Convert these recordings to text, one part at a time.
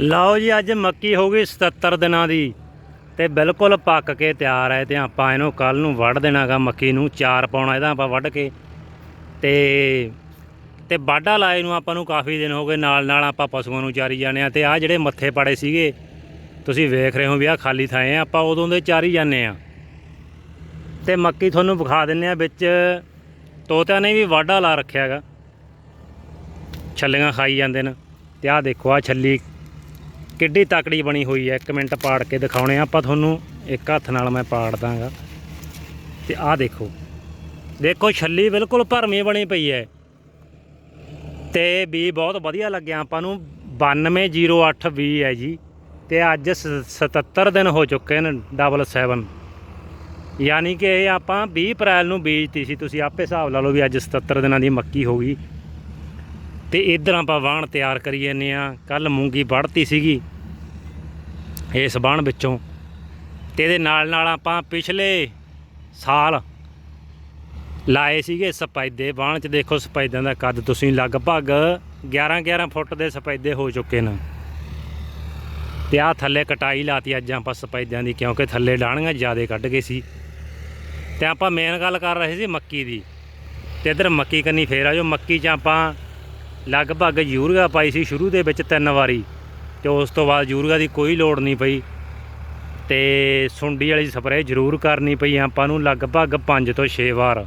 ਲਓ ਜੀ, ਅੱਜ ਮੱਕੀ ਹੋ ਗਈ 77 ਦਿਨਾਂ ਦੀ ਤੇ ਬਿਲਕੁਲ ਪੱਕ ਕੇ ਤਿਆਰ ਹੈ ਤੇ ਆਪਾਂ ਇਹਨੂੰ ਕੱਲ ਨੂੰ ਵੱਢ ਦੇਣਾਗਾ ਮੱਕੀ ਨੂੰ, ਚਾਰ ਪਾਉਣਾ ਇਹਦਾ ਆਪਾਂ ਵੱਢ ਕੇ। ਤੇ ਤੇ ਬਾਡਾ ਲਾਏ ਨੂੰ ਆਪਾਂ ਨੂੰ ਕਾਫੀ ਦਿਨ ਹੋ ਗਏ, ਨਾਲ ਨਾਲ ਆਪਾਂ ਪਸ਼ੂਆਂ ਨੂੰ ਚਾਰੀ ਜਾਂਦੇ ਆ ਤੇ ਆ ਜਿਹੜੇ ਮੱਥੇ ਪੜੇ ਸੀਗੇ, ਤੁਸੀਂ ਵੇਖ ਰਹੇ ਹੋ ਵੀ ਆ ਖਾਲੀ ਥਾਂ ਆ ਆਪਾਂ ਉਦੋਂ ਦੇ ਚਾਰੀ ਜਾਂਦੇ ਆ ਤੇ ਮੱਕੀ ਤੁਹਾਨੂੰ ਵਿਖਾ ਦਿੰਨੇ ਆ ਵਿੱਚ, ਤੋਤਿਆਂ ਨੇ ਵੀ ਵਾਢਾ ਲਾ ਰੱਖਿਆਗਾ ਛੱਲੀਆਂ ਖਾਈ ਜਾਂਦੇ ਨੇ, ਤੇ ਆਹ ਦੇਖੋ ਆ ਛੱਲੀ ਕਿੱਡੀ ਤਕੜੀ ਬਣੀ ਹੋਈ ਹੈ। ਇੱਕ ਮਿੰਟ ਪਾੜ ਕੇ ਦਿਖਾਉਣੇ ਆਪਾਂ ਤੁਹਾਨੂੰ ਇੱਕ ਹੱਥ ਨਾਲ ਮੈਂ ਪਾੜ ਦਾਂਗਾ। ਤੇ ਆਹ ਦੇਖੋ। ਦੇਖੋ, ਛੱਲੀ ਬਿਲਕੁਲ ਭਰਮੀ ਬਣੀ ਪਈ ਹੈ। ਤੇ ਵੀ ਬਹੁਤ ਵਧੀਆ ਲੱਗਿਆ ਆਪਾਂ ਨੂੰ। 920820 ਹੈ ਜੀ। ਤੇ ਅੱਜ ਸ- 77 ਦਿਨ ਹੋ ਚੁੱਕੇ ਨੇ ਡਬਲ 7 ਯਾਨੀ ਕਿ ਇਹ ਆਪਾਂ 20 ਅਪ੍ਰੈਲ ਨੂੰ ਬੀਜਤੀ ਸੀ। ਤੁਸੀਂ ਆਪੇ ਹਿਸਾਬ ਲਾ ਲਓ ਵੀ ਅੱਜ 77 ਦਿਨਾਂ ਦੀ ਮੱਕੀ ਹੋ ਗਈ। ਤੇ ਇਧਰ ਆਪਾਂ ਵਾਹਣ ਤਿਆਰ ਕਰੀ ਜਾਂਦੇ ਆ ਕੱਲ ਮੂੰਗੀ ਵੜਤੀ ਸੀਗੀ ਇਸ ਬਾਣ ਵਿੱਚੋਂ। ਤੇ ਇਹਦੇ ਨਾਲ ਨਾਲ ਆਪਾਂ ਪਿਛਲੇ ਸਾਲ ਲਾਏ ਸੀਗੇ ਸਪੈਦੇ ਬਾਣ ਚ ਦੇਖੋ ਸਪੈਦਿਆਂ ਦਾ ਕੱਦ ਤੁਸੀਂ ਲਗਭਗ 11 11 ਫੁੱਟ ਦੇ ਸਪੈਦੇ ਹੋ ਚੁੱਕੇ ਨੇ। ਤੇ ਆ ਥੱਲੇ ਕਟਾਈ ਲਾਤੀ ਅੱਜ ਆਪਾਂ ਸਪੈਦਿਆਂ ਦੀ ਕਿਉਂਕਿ ਥੱਲੇ ਡਾਣੀਆਂ ਜ਼ਿਆਦਾ ਕੱਢ ਗਏ ਸੀ। ਤੇ ਆਪਾਂ ਮੇਨ ਗੱਲ ਕਰ ਰਹੇ ਸੀ ਮੱਕੀ ਦੀ। ਤੇ ਇਧਰ ਮੱਕੀ ਕੰਨੀ ਫੇਰ ਆ ਜੋ ਮੱਕੀ 'ਚ ਆਪਾਂ ਲਗਭਗ ਯੂਰੀਆ ਪਾਈ ਸੀ ਸ਼ੁਰੂ ਦੇ ਵਿੱਚ ਤਿੰਨ ਵਾਰੀ ਤੇ ਉਸ ਤੋਂ ਬਾਅਦ ਯੂਰੀਆ ਦੀ ਕੋਈ ਲੋੜ ਨਹੀਂ ਪਈ ਤੇ ਸੁੰਡੀ ਵਾਲੀ ਸਪਰੇਅ ਜ਼ਰੂਰ ਕਰਨੀ ਪਈ। ਆਪਾਂ ਨੂੰ ਲਗਭਗ 5 ਤੋਂ 6 ਵਾਰ।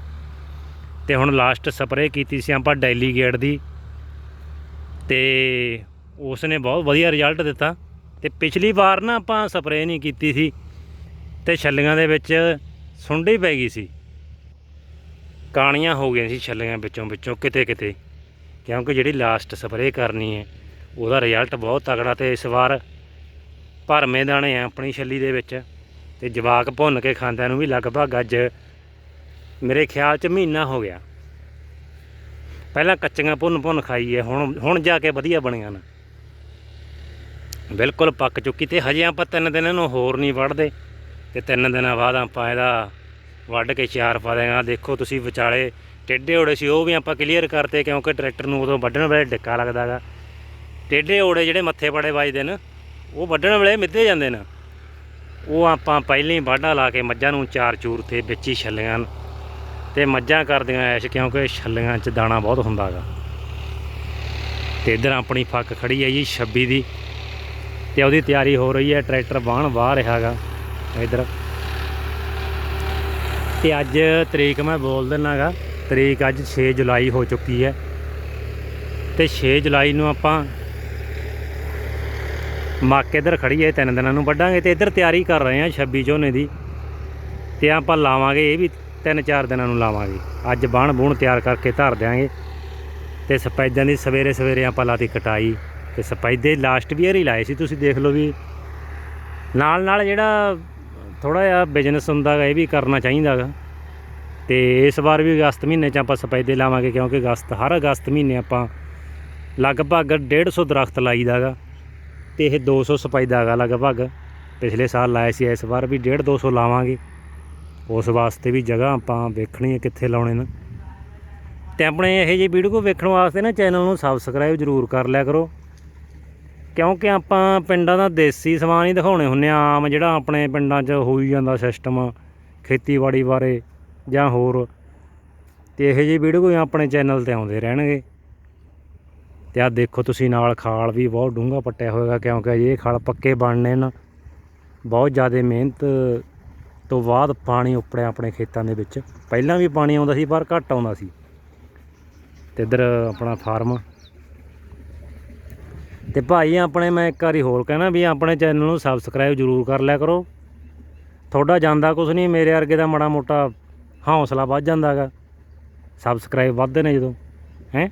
ਤੇ ਹੁਣ ਲਾਸਟ ਸਪਰੇਅ ਕੀਤੀ ਸੀ ਆਪਾਂ ਡੈਲੀਗੇਟ ਦੀ। ਤੇ ਉਸ ਨੇ ਬਹੁਤ ਵਧੀਆ ਰਿਜ਼ਲਟ ਦਿੱਤਾ। ਤੇ ਪਿਛਲੀ ਵਾਰ ਨਾ ਆਪਾਂ ਸਪਰੇਅ ਨਹੀਂ ਕੀਤੀ ਸੀ। ਤੇ ਛੱਲੀਆਂ ਦੇ ਵਿੱਚ ਸੁੰਡੀ ਪੈ ਗਈ ਸੀ। ਕਾਣੀਆਂ ਹੋ ਗਈਆਂ ਸੀ ਛੱਲੀਆਂ ਵਿੱਚੋਂ ਵਿੱਚੋਂ ਕਿਤੇ ਕਿਤੇ ਕਿਉਂਕਿ ਜਿਹੜੀ ਲਾਸਟ ਸਪਰੇਅ ਕਰਨੀ ਹੈ, ਉਹਦਾ ਰਿਜ਼ਲਟ ਬਹੁਤ ਤਗੜਾ ਤੇ ਇਸ ਵਾਰ ਭਰਮੇ ਦਾਣੇ ਆ ਆਪਣੀ ਛੱਲੀ ਦੇ ਵਿੱਚ ਤੇ ਜਵਾਕ ਭੁੰਨ ਕੇ ਖਾਂਦਿਆਂ ਨੂੰ ਵੀ ਲਗਭਗ ਅੱਜ ਮੇਰੇ ਖਿਆਲ 'ਚ ਮਹੀਨਾ ਹੋ ਗਿਆ। ਪਹਿਲਾਂ ਕੱਚੀਆਂ ਭੁੰਨ ਭੁੰਨ ਖਾਈ ਹੈ ਹੁਣ ਹੁਣ ਜਾ ਕੇ ਵਧੀਆ ਬਣੀਆਂ ਨੇ। ਬਿਲਕੁਲ ਪੱਕ ਚੁੱਕੀ ਤੇ ਹਜੇ ਆਪਾਂ ਤਿੰਨ ਦਿਨ ਇਹਨੂੰ ਹੋਰ ਨਹੀਂ ਵੜਦੇ ਤੇ ਤਿੰਨ ਦਿਨਾਂ ਬਾਅਦ ਆਪਾਂ ਇਹਦਾ ਵੱਢ ਕੇ ਚਾਰ ਪਾ ਦੇਗਾ ਦੇਖੋ ਤੁਸੀਂ ਵਿਚਾਲੇ ਟੇਢੇ ਓੜੇ ਸੀ, ਉਹ ਵੀ ਆਪਾਂ ਕਲੀਅਰ ਕਰਤੇ ਕਿਉਂਕਿ ਟਰੈਕਟਰ ਨੂੰ ਉਦੋਂ ਵੱਢਣ ਵੇਲੇ ਡਿੱਕਾ ਲੱਗਦਾਗਾ। ਟੇਢੇ ਓੜੇ ਜਿਹੜੇ ਮੱਥੇ ਪੜੇ ਵੱਜਦੇ ਨੇ, ਉਹ ਵੱਢਣ ਵੇਲੇ ਮਿੱਧੇ ਜਾਂਦੇ ਨੇ। ਉਹ ਆਪਾਂ ਪਹਿਲਾਂ ਹੀ ਵਾਢਾ ਲਾ ਕੇ ਮੱਝਾਂ ਨੂੰ ਚਾਰ ਚੂਰ ਤੇ ਵਿੱਚ ਹੀ ਛੱਲੀਆਂ ਨੂੰ। ਤੇ ਮੱਝਾਂ ਕਰਦੀਆਂ ਐਸ਼ ਕਿਉਂਕਿ ਛੱਲੀਆਂ 'ਚ ਦਾਣਾ ਬਹੁਤ ਹੁੰਦਾਗਾ। ਤੇ ਇਧਰ ਆਪਣੀ ਫੱਕ ਖੜੀ ਹੈ ਜੀ 26 ਦੀ। ਤੇ ਉਹਦੀ ਤਿਆਰੀ ਹੋ ਰਹੀ ਹੈ, ਟਰੈਕਟਰ ਬਾਹਣ ਵਾਹ ਰਿਹਾਗਾ ਇਧਰ ਤੇ ਅੱਜ ਤਰੀਕ ਮੈਂ ਬੋਲ ਦਿੰਨਾਗਾ, ਤਰੀਕ ਅੱਜ 6 ਜੁਲਾਈ ਹੋ ਚੁੱਕੀ ਹੈ। ਤੇ 6 ਜੁਲਾਈ ਨੂੰ ਆਪਾਂ ਮੱਕ ਇਧਰ ਖੜੀ ਹੈ ਤਿੰਨ ਦਿਨਾਂ ਨੂੰ ਵੱਢਾਂਗੇ ਤੇ ਇਧਰ ਤਿਆਰੀ ਕਰ ਰਹੇ ਹਾਂ 26 ਝੋਨੇ ਦੀ। ਤੇ ਆਪਾਂ ਲਾਵਾਂਗੇ, ਇਹ ਵੀ ਤਿੰਨ ਚਾਰ ਦਿਨਾਂ ਨੂੰ ਲਾਵਾਂਗੇ। ਅੱਜ ਬਾਣ ਬੂਣ ਤਿਆਰ ਕਰਕੇ ਧਰ ਦਿਆਂਗੇ। ਤੇ ਸਪੈਦਾਂ ਦੀ ਸਵੇਰੇ ਸਵੇਰੇ ਆਪਾਂ ਲਾਤੀ ਕਟਾਈ। ਤੇ ਸਪੈਦੇ ਲਾਸਟ ਵੀਅਰ ਹੀ ਲਾਏ ਸੀ, ਤੁਸੀਂ ਦੇਖ ਲਓ ਵੀ। ਨਾਲ ਨਾਲ ਜਿਹੜਾ ਥੋੜਾ ਜਿਹਾ ਬਿਜ਼ਨਸ ਹੁੰਦਾ ਗਾ, ਇਹ ਵੀ ਕਰਨਾ ਚਾਹੀਦਾ ਗਾ। ਤੇ ਇਸ ਵਾਰ ਵੀ ਅਗਸਤ ਮਹੀਨੇ 'ਚ ਆਪਾਂ ਸਪੈਦੇ ਲਾਵਾਂਗੇ, ਕਿਉਂਕਿ ਅਗਸਤ, ਹਰ ਅਗਸਤ ਮਹੀਨੇ ਆਪਾਂ ਲਗਭਗ 150 ਦਰਖਤ ਲਾਈਦਾ ਗਾ, ਤੇ ਇਹ 200 ਸਪੈਦਾ ਗਾ ਲਗਭਗ। ਪਿਛਲੇ ਸਾਲ ਲਾਇਆ ਸੀ, ਇਸ ਵਾਰ ਵੀ 1.5 200 ਲਾਵਾਂਗੇ। ਉਸ ਵਾਸਤੇ ਵੀ ਜਗ੍ਹਾ ਆਪਾਂ ਵੇਖਣੀ ਹੈ ਕਿੱਥੇ ਲਾਉਣੇ ਨੇ। ਤੇ ਆਪਣੇ ਇਹੋ ਜਿਹੀ ਵੀਡੀਓ ਵੇਖਣ ਵਾਸਤੇ ਨਾ ਚੈਨਲ ਨੂੰ ਸਬਸਕ੍ਰਾਈਬ ਜ਼ਰੂਰ ਕਰ ਲਿਆ ਕਰੋ। ਕਿਉਂਕਿ ਆਪਾਂ ਪਿੰਡਾਂ ਦਾ ਦੇਸੀ ਸਮਾਨ ਹੀ ਦਿਖਾਉਣੇ ਹੁੰਨੇ ਆ ਆਮ ਜਿਹੜਾ ਆਪਣੇ ਪਿੰਡਾਂ 'ਚ ਹੋਈ ਜਾਂਦਾ ਸਿਸਟਮ ਖੇਤੀਬਾੜੀ ਬਾਰੇ ਜਾਂ ਹੋਰ। ਤੇ ਇਹੋ ਜਿਹੀ ਵੀਡੀਓ ਆਪਣੇ ਚੈਨਲ ਤੇ ਆਉਂਦੇ ਰਹਿਣਗੇ। ਤੇ ਆ ਦੇਖੋ ਤੁਸੀਂ ਨਾਲ ਖਾਲ ਵੀ ਬਹੁਤ ਡੂੰਘਾ ਪੱਟਿਆ ਹੋਏਗਾ, ਕਿਉਂਕਿ ਇਹ ਖਾਲ ਪੱਕੇ ਬਣਨੇ ਨਾ। ਬਹੁਤ ਜ਼ਿਆਦਾ ਮਿਹਨਤ ਤੋਂ ਬਾਅਦ ਪਾਣੀ ਉੱਪੜਿਆ ਆਪਣੇ ਖੇਤਾਂ ਦੇ ਵਿੱਚ। ਪਹਿਲਾਂ ਵੀ ਪਾਣੀ ਆਉਂਦਾ ਸੀ, ਪਰ ਘੱਟ ਆਉਂਦਾ ਸੀ। ਤੇ ਇੱਧਰ ਆਪਣਾ ਫਾਰਮ ਤੇ ਭਾਈ, ਆਪਣੇ ਮੈਂ ਇੱਕ ਵਾਰੀ ਹੋਰ ਕਹਿਣਾ ਵੀ ਆਪਣੇ ਚੈਨਲ ਨੂੰ ਸਬਸਕ੍ਰਾਈਬ ਜ਼ਰੂਰ ਕਰ ਲਿਆ ਕਰੋ। ਤੁਹਾਡਾ ਜਾਂਦਾ ਕੁਝ ਨਹੀਂ, ਮੇਰੇ ਵਰਗੇ ਦਾ ਮਾੜਾ ਮੋਟਾ ਹੌਸਲਾ ਵੱਧ ਜਾਂਦਾਗਾ। ਸਬਸਕ੍ਰਾਈਬ ਵੱਧਦੇ ਨੇ ਜਦੋਂ। ਹੈ?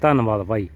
ਧੰਨਵਾਦ ਭਾਈ।